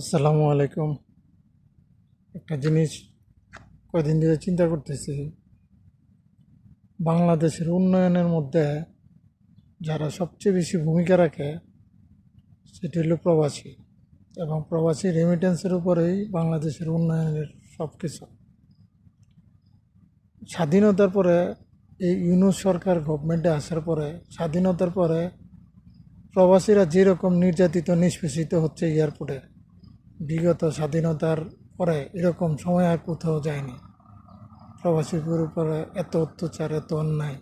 আসসালামু আলাইকুম। একটা জিনিস কয়দিন ধরে চিন্তা করতেছি, বাংলাদেশের উন্নয়নের মধ্যে যারা সবচেয়ে বেশি ভূমিকা রাখে সেটি হলো প্রবাসী এবং প্রবাসী রেমিটেন্সের উপরেই বাংলাদেশের উন্নয়নের সব কিছু স্বাধীনতার পরে এই ইউনুস সরকার গভর্নমেন্টে আসার পরে, স্বাধীনতার পরে প্রবাসীরা যেরকম নির্যাতিত, নিষ্পেষিত হচ্ছে এয়ারপোর্টে বিগত স্বাধীনতার পরে এরকম সময় আর কোথাও যায়নি। প্রবাসীদের উপরে এত অত্যাচার, এত অন্যায়,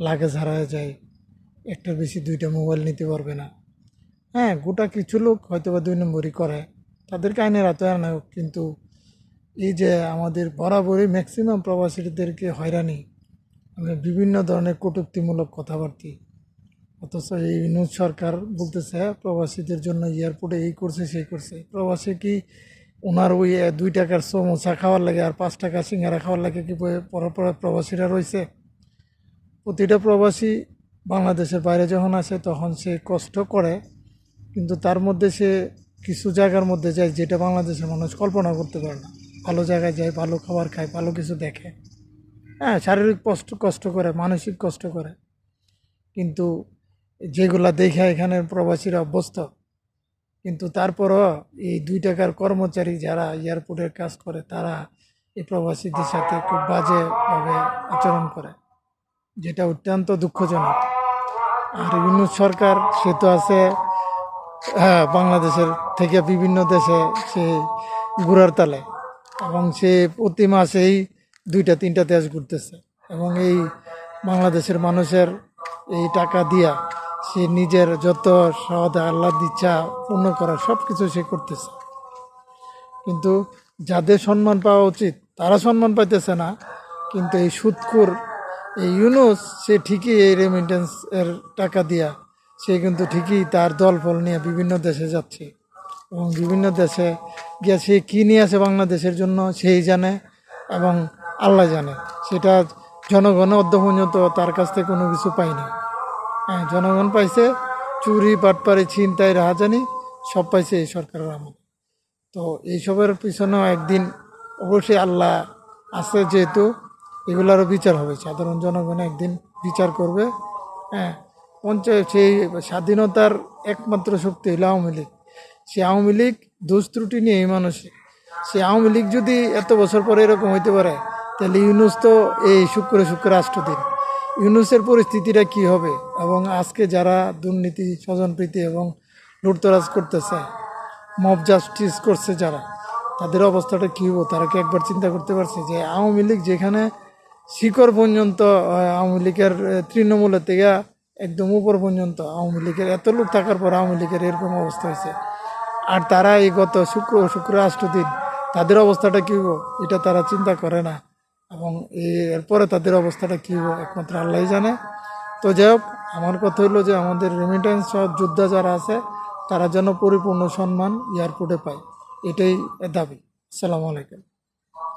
লাগেজ হারায় যায় একটার বেশি দুইটা মোবাইল নিতে পারবে না। হ্যাঁ গোটা কিছু লোক হয়তো বা দুই নম্বরই করে, তাদেরকে আইনের এত না কিন্তু এই যে আমাদের বরাবরই ম্যাক্সিমাম প্রবাসীদেরকে হয়রানি বিভিন্ন ধরনের কটূক্তিমূলক কথাবার্তি অথচ এই নিউজ সরকার বলতেছে, প্রবাসীদের জন্য এয়ারপোর্টে এই করছে, সেই করছে। প্রবাসী কি ওনার ওই দুই টাকার সমোসা খাওয়ার লাগে আর পাঁচ টাকা সিঙ্গারা খাওয়ার লাগে কি পরে পরে প্রবাসীরা রয়েছে? প্রতিটা প্রবাসী বাংলাদেশের বাইরে যখন আসে তখন সে কষ্ট করে, কিন্তু তার মধ্যে সে কিছু জায়গার মধ্যে যায় যেটা বাংলাদেশের মানুষ কল্পনা করতে পারে না। ভালো জায়গায় যায়, ভালো খাবার খায়, ভালো কিছু দেখে। হ্যাঁ শারীরিক কষ্ট কষ্ট করে, মানসিক কষ্ট করে। কিন্তু যেগুলা দেখে এখানে প্রবাসীরা অভ্যস্ত। কিন্তু তারপরও এই দুই টাকার কর্মচারী যারা এয়ারপোর্টের কাজ করে, তারা এই প্রবাসীদের সাথে খুব বাজেভাবে আচরণ করে, যেটা অত্যন্ত দুঃখজনক। আর ইউনুস সরকার, সে তো আছে হ্যাঁ বাংলাদেশের থেকে বিভিন্ন দেশে সে ঘুরার তালে এবং সে প্রতি মাসেই দুইটা, তিনটা দেশ ঘুরতেছে এবং এই বাংলাদেশের মানুষের এই টাকা দিয়া সে নিজের যত সদ আল্লাহ ইচ্ছা পূর্ণ করা সব কিছু সে করতেছে। কিন্তু যাদের সম্মান পাওয়া উচিত, তারা সম্মান পাইতেছে না। কিন্তু এই সুৎকুর, এই ইউনুস, সে ঠিকই এই রেমিটেন্স এর টাকা দিয়া, সে কিন্তু ঠিকই তার দল ফল নিয়ে বিভিন্ন দেশে যাচ্ছে। এবং বিভিন্ন দেশে গিয়ে সে কী নিয়ে আসে বাংলাদেশের জন্য, সেই জানে এবং আল্লাহ জানে। সেটা জনগণ অর্ধ পর্যন্ত তার কাছ থেকে কোনো কিছু পায়নি হ্যাঁ জনগণ পাইছে, চুরি পাটপাড়ি ছিনতাই, রাহাজানি, সব পাইছে এই সরকারের আমল। তো এইসবের পিছনেও একদিন অবশ্যই আল্লাহ আছে যেহেতু, এগুলারও বিচার হবে। সাধারণ জনগণ একদিন বিচার করবে হ্যাঁ। পঞ্চায়েত, সেই স্বাধীনতার একমাত্র শক্তি হলো আওয়ামী লীগ। সে আওয়ামী লীগ দোষ ত্রুটি নিয়ে এই মানুষে। সে আওয়ামী লীগ যদি এত বছর পরে এরকম হইতে পারে, তাহলে ইউনুস তো এই শুক্র শুক্র রাষ্ট্রদিন ইউনুসের পরিস্থিতিটা কি হবে এবং আজকে যারা দুর্নীতি, স্বজনপ্রীতি এবং লুটতরাজ করতেছে মব জাস্টিস করছে যারা, তাদের অবস্থাটা কী হব? তারা কি একবার চিন্তা করতে পারছে যে আওয়ামী লীগ যেখানে শিকড় পর্যন্ত আওয়ামী লীগের তৃণমূলের থেকে একদম উপর পর্যন্ত আওয়ামী লীগের, এত লোক থাকার পর আওয়ামী লীগের এরকম অবস্থা হয়েছে। আর তারা এই গত শুক্র শুক্র রাষ্ট্র দিন তাদের অবস্থাটা কী হব? এটা তারা চিন্তা করে না। এবং এরপরে তাদের অবস্থাটা কী হবে, একমাত্র আল্লাহ জানে। তো যাই হোক, আমার কথা হলো যে আমাদের রেমিটেন্স যোদ্ধা যারা আছে, তারা যেন পরিপূর্ণ সম্মান এয়ারপোর্টে পায়, এটাই দাবি। আসসালামু আলাইকুম।